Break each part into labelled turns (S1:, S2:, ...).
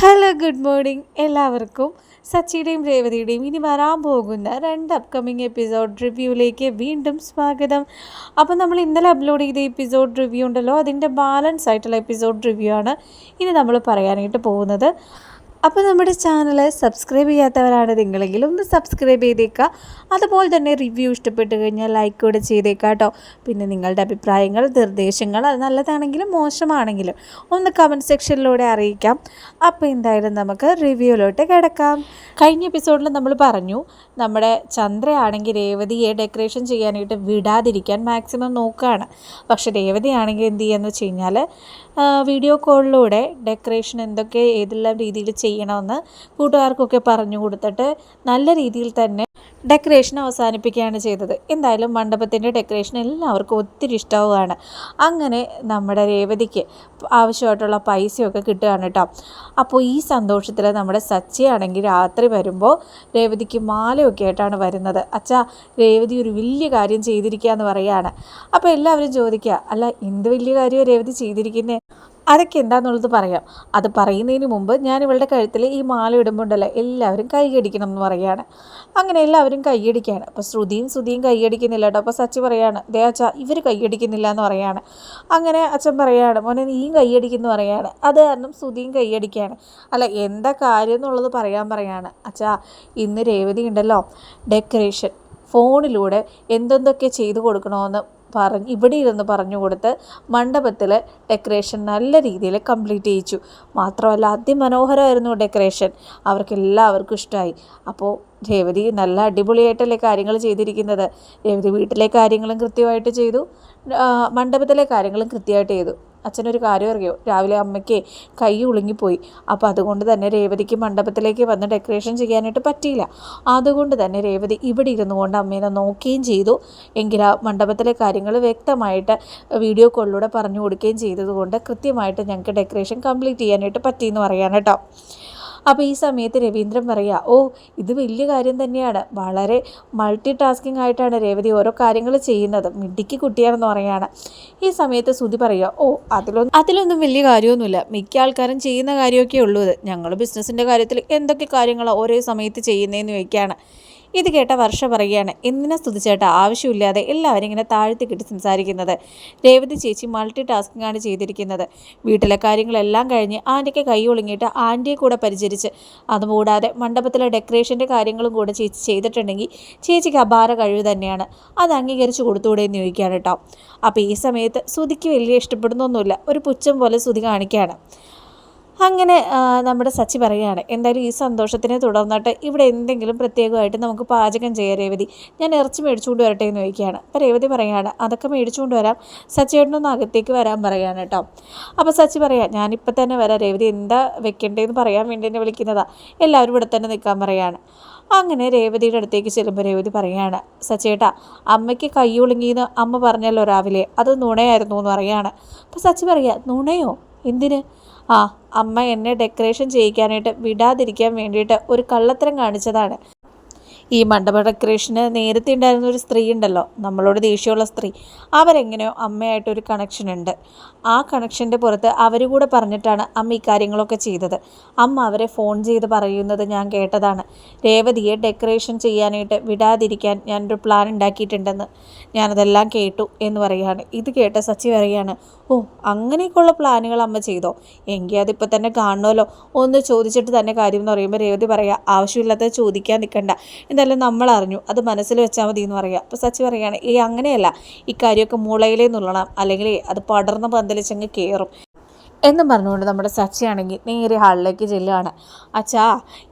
S1: Hello good morning എല്ലാവർക്കും സച്ചിയുടെയും രേവതിയുടെയും ഇനി വരാൻ പോകുന്ന രണ്ട് അപ്കമിങ് എപ്പിസോഡ് റിവ്യൂയിലേക്ക് വീണ്ടും സ്വാഗതം. അപ്പോൾ നമ്മൾ ഇന്നലെ അപ്ലോഡ് ചെയ്ത എപ്പിസോഡ് റിവ്യൂ ഉണ്ടല്ലോ അതിന്റെ ബാലൻസ് ആയിട്ടുള്ള എപ്പിസോഡ് റിവ്യൂ ആണ് ഇനി നമ്മൾ പറയാനായിട്ട് പോകുന്നത്. അപ്പോൾ നമ്മുടെ ചാനൽ സബ്സ്ക്രൈബ് ചെയ്യാത്തവരാണ് നിങ്ങളെങ്കിൽ ഒന്ന് സബ്സ്ക്രൈബ് ചെയ്തേക്കുക. അതുപോലെ തന്നെ റിവ്യൂ ഇഷ്ടപ്പെട്ട് കഴിഞ്ഞാൽ ലൈക്ക് കൂടെ ചെയ്തേക്കുക കേട്ടോ. പിന്നെ നിങ്ങളുടെ അഭിപ്രായങ്ങൾ നിർദ്ദേശങ്ങൾ അത് നല്ലതാണെങ്കിലും മോശമാണെങ്കിലും ഒന്ന് കമന്റ് സെക്ഷനിലൂടെ അറിയിക്കാം. അപ്പോൾ എന്തായാലും നമുക്ക് റിവ്യൂയിലോട്ട് കിടക്കാം. കഴിഞ്ഞ എപ്പിസോഡിൽ നമ്മൾ പറഞ്ഞു നമ്മുടെ ചന്ദ്രയാണെങ്കിൽ രേവതിയെ ഡെക്കറേഷൻ ചെയ്യാനായിട്ട് വിടാതിരിക്കാൻ മാക്സിമം നോക്കുകയാണ് പക്ഷേ രേവതിയാണെങ്കിൽ എന്ത് ചെയ്യുകയെന്ന് വെച്ച് കഴിഞ്ഞാൽ വീഡിയോ കോളിലൂടെ ഡെക്കറേഷൻ എന്തൊക്കെ ഏതെല്ലാം രീതിയിൽ ചെയ്യണമെന്ന് കൂട്ടുകാർക്കൊക്കെ പറഞ്ഞു കൊടുത്തിട്ട് നല്ല രീതിയിൽ തന്നെ ഡെക്കറേഷൻ അവസാനിപ്പിക്കുകയാണ് ചെയ്തത്. എന്തായാലും മണ്ഡപത്തിന്റെ ഡെക്കറേഷൻ എല്ലാവർക്കും ഒത്തിരി ഇഷ്ടമാവുകയാണ് അങ്ങനെ നമ്മുടെ രേവതിക്ക് ആവശ്യമായിട്ടുള്ള പൈസയൊക്കെ കിട്ടുകയാണ് കേട്ടോ. അപ്പോൾ ഈ സന്തോഷത്തിൽ നമ്മുടെ സച്ചയാണെങ്കിൽ രാത്രി വരുമ്പോൾ രേവതിക്ക് മാലയൊക്കെ ആയിട്ടാണ് വരുന്നത്. അച്ഛാ രേവതി ഒരു വലിയ കാര്യം ചെയ്തിരിക്കുക എന്ന് പറയുകയാണ്. അപ്പോൾ എല്ലാവരും ചോദിക്കുക അല്ല എന്ത് വലിയ കാര്യമാണ് രേവതി ചെയ്തിരിക്കുന്നത്? അതൊക്കെ എന്താണെന്നുള്ളത് പറയാം. അത് പറയുന്നതിന് മുമ്പ് ഞാൻ ഇവളുടെ കഴുത്തിൽ ഈ മാല ഇടുമ്പോണ്ടല്ലോ എല്ലാവരും കൈയടിക്കണം എന്ന് പറയുകയാണ് അങ്ങനെ എല്ലാവരും കൈയടിക്കുകയാണ് അപ്പോൾ ശ്രുതിയും ശ്രുതിയും കൈയടിക്കുന്നില്ല കേട്ടോ. അപ്പോൾ സച്ചി പറയാണ് ദേ അച്ഛാ ഇവർ കൈയടിക്കുന്നില്ല എന്ന് പറയാണ്. അങ്ങനെ അച്ഛൻ പറയാണ് മോനെ നീയും കൈയടിക്കുന്നു പറയാണ്. അത് കാരണം ശ്രുതിയും കൈയടിക്കുകയാണ് അല്ല എന്താ കാര്യം എന്നുള്ളത് പറയാൻ പറയാണ്. അച്ഛാ ഇന്ന് രേവതി ഉണ്ടല്ലോ. ഡെക്കറേഷൻ ഫോണിലൂടെ എന്തെന്തൊക്കെ ചെയ്തു കൊടുക്കണമെന്ന് പറഞ്ഞ് ഇവിടെ ഇരുന്ന് പറഞ്ഞു കൊടുത്ത് മണ്ഡപത്തിൽ ഡെക്കറേഷൻ നല്ല രീതിയിൽ കംപ്ലീറ്റ് ചെയ്യിച്ചു. മാത്രമല്ല അതിമനോഹരമായിരുന്നു ഡെക്കറേഷൻ അവർക്ക് എല്ലാവർക്കും ഇഷ്ടമായി അപ്പോൾ രേവതി നല്ല അടിപൊളിയായിട്ടല്ലേ കാര്യങ്ങൾ ചെയ്തിരിക്കുന്നത്. രേവതി വീട്ടിലെ കാര്യങ്ങളും കൃത്യമായിട്ട് ചെയ്തു. മണ്ഡപത്തിലെ കാര്യങ്ങളും കൃത്യമായിട്ട് ചെയ്തു. അച്ഛനൊരു കാര്യം അറിയോ? രാവിലെ അമ്മയ്ക്ക് കൈ ഉളുങ്ങിപ്പോയി. അപ്പോൾ അതുകൊണ്ട് തന്നെ രേവതിക്ക് മണ്ഡപത്തിലേക്ക് വന്ന് ഡെക്കറേഷൻ ചെയ്യാനായിട്ട് പറ്റിയില്ല. അതുകൊണ്ട് തന്നെ രേവതി ഇവിടെ ഇരുന്നു കൊണ്ട് അമ്മേനെ നോക്കുകയും ചെയ്തു. എങ്കിൽ ആ മണ്ഡപത്തിലെ കാര്യങ്ങൾ വ്യക്തമായിട്ട് വീഡിയോ കോളിലൂടെ പറഞ്ഞു കൊടുക്കുകയും ചെയ്തതുകൊണ്ട് കൃത്യമായിട്ട് ഞങ്ങൾക്ക് ഡെക്കറേഷൻ കംപ്ലീറ്റ് ചെയ്യാനായിട്ട് പറ്റിയെന്ന് പറയാൻ കേട്ടോ അപ്പോൾ ഈ സമയത്ത് രവീന്ദ്രൻ പറയുക ഓ ഇത് വലിയ കാര്യം തന്നെയാണ്. വളരെ മൾട്ടി ടാസ്കിംഗ് ആയിട്ടാണ് രേവതി ഓരോ കാര്യങ്ങൾ ചെയ്യുന്നത്. മിഡിക്ക് കുട്ടിയാണെന്ന് പറയുകയാണ് ഈ സമയത്ത് സുതി പറയുക ഓ അതിലൊന്നും അതിലൊന്നും വലിയ കാര്യമൊന്നുമില്ല. മിക്ക ആൾക്കാരും ചെയ്യുന്ന കാര്യമൊക്കെ ഉള്ളൂ ഞങ്ങൾ ബിസിനസ്സിന്റെ കാര്യത്തിൽ എന്തൊക്കെ കാര്യങ്ങളാണ് ഒരേ സമയത്ത് ചെയ്യുന്നതെന്ന് ചോദിക്കുകയാണ് ഇത് കേട്ട വർഷ പറയുകയാണ് എന്തിനാ സ്തുതിച്ചേട്ട? ആവശ്യമില്ലാതെ എല്ലാവരും ഇങ്ങനെ താഴ്ത്തി കിട്ടി സംസാരിക്കുന്നത്. രേവതി ചേച്ചി മൾട്ടി ടാസ്കിംഗ് ആണ് ചെയ്തിരിക്കുന്നത്. വീട്ടിലെ കാര്യങ്ങളെല്ലാം കഴിഞ്ഞ് ആന്റിക്ക് കൈ ഒളിങ്ങിയിട്ട് ആന്റിയെ കൂടെ പരിചരിച്ച് അതുകൂടാതെ മണ്ഡപത്തിലെ ഡെക്കറേഷന്റെ കാര്യങ്ങളും കൂടെ ചേച്ചി ചെയ്തിട്ടുണ്ടെങ്കിൽ ചേച്ചിക്ക് അപാര കഴിവ് തന്നെയാണ്. അത് അംഗീകരിച്ച് കൊടുത്തുകൂടെ എന്ന് ചോദിക്കുകയാണ് കേട്ടോ. അപ്പോൾ ഈ സമയത്ത് സുതിക്ക് വലിയ ഇഷ്ടപ്പെടുന്നൊന്നുമില്ല. ഒരു പുച്ഛം പോലെ സുതി കാണിക്കുകയാണ്. അങ്ങനെ നമ്മുടെ സച്ചി പറയുകയാണ് എന്തായാലും ഈ സന്തോഷത്തിനെ തുടർന്നിട്ട് ഇവിടെ എന്തെങ്കിലും പ്രത്യേകമായിട്ട് നമുക്ക് പാചകം ചെയ്യാം രേവതി. ഞാൻ ഇറച്ചി മേടിച്ചുകൊണ്ട് വരട്ടെ എന്ന് ചോദിക്കുകയാണ്. അപ്പോൾ രേവതി പറയുകയാണ് അതൊക്കെ മേടിച്ചുകൊണ്ട് വരാം. സച്ചിയേട്ടനൊന്ന് അകത്തേക്ക് വരാൻ പറയുകയാണ് കേട്ടോ. അപ്പോൾ സച്ചി പറയാം ഞാനിപ്പോൾ തന്നെ വരാം രേവതി. എന്താ വെക്കേണ്ടതെന്ന് പറയാൻ വേണ്ടി എന്നെ വിളിക്കുന്നതാ. എല്ലാവരും ഇവിടെ തന്നെ നിൽക്കാൻ പറയുകയാണ്. അങ്ങനെ രേവതിയുടെ അടുത്തേക്ക് ചെല്ലുമ്പോൾ രേവതി പറയുകയാണ് സച്ചേട്ടാ അമ്മയ്ക്ക് കൈ ഒളുങ്ങിയെന്ന് അമ്മ പറഞ്ഞല്ലോ രാവിലെ. അത് നുണയായിരുന്നു എന്ന് പറയുകയാണ്. അപ്പോൾ സച്ചി പറയുക നുണയോ? എന്തിന്? ആ അമ്മ എന്നെ ഡെക്കറേഷൻ ചെയ്യിക്കാനായിട്ട് വിടാതിരിക്കാൻ വേണ്ടിയിട്ട് ഒരു കള്ളത്തരം കാണിച്ചതാണ്. ഈ മണ്ഡപ ഡെക്കറേഷന് നേരത്തെ ഉണ്ടായിരുന്ന ഒരു സ്ത്രീ ഉണ്ടല്ലോ നമ്മളോട് ദേഷ്യമുള്ള സ്ത്രീ. അവരെങ്ങനെയോ അമ്മയായിട്ടൊരു കണക്ഷൻ ഉണ്ട്. ആ കണക്ഷന്റെ പുറത്ത് അവർ കൂടെ പറഞ്ഞിട്ടാണ് അമ്മ ഈ കാര്യങ്ങളൊക്കെ ചെയ്തത്. അമ്മ അവരെ ഫോൺ ചെയ്ത് പറയുന്നത് ഞാൻ കേട്ടതാണ്. രേവതിയെ ഡെക്കറേഷൻ ചെയ്യാനായിട്ട് വിടാതിരിക്കാൻ ഞാനൊരു പ്ലാൻ ഉണ്ടാക്കിയിട്ടുണ്ടെന്ന് ഞാനതെല്ലാം കേട്ടു എന്ന് പറയുകയാണ്. ഇത് കേട്ട സച്ചി പറയുകയാണ് ഓ അങ്ങനെയൊക്കെയുള്ള പ്ലാനുകൾ അമ്മ ചെയ്തോ? എങ്കിൽ അതിപ്പോൾ തന്നെ കാണണമല്ലോ ഒന്ന് ചോദിച്ചിട്ട് തന്നെ കാര്യം എന്ന് പറയുമ്പോൾ രേവതി പറയുക ആവശ്യമില്ലാത്തത് ചോദിക്കാൻ നിൽക്കണ്ട എന്തായാലും നമ്മൾ അറിഞ്ഞു അത് മനസ്സിൽ വെച്ചാൽ മതി എന്ന് പറയുക അപ്പോൾ സച്ചി പറയുകയാണ് ഈ അങ്ങനെയല്ല. ഈ കാര്യമൊക്കെ മുളയിലേ നുള്ളണം. അല്ലെങ്കിൽ അത് പടർന്ന് പന്തലിച്ചങ്ങ് കയറും എന്നും പറഞ്ഞുകൊണ്ട് നമ്മുടെ സച്ചിയാണെങ്കിൽ നേരെ ഹാളിലേക്ക് ചെല്ലുകയാണ് അച്ഛാ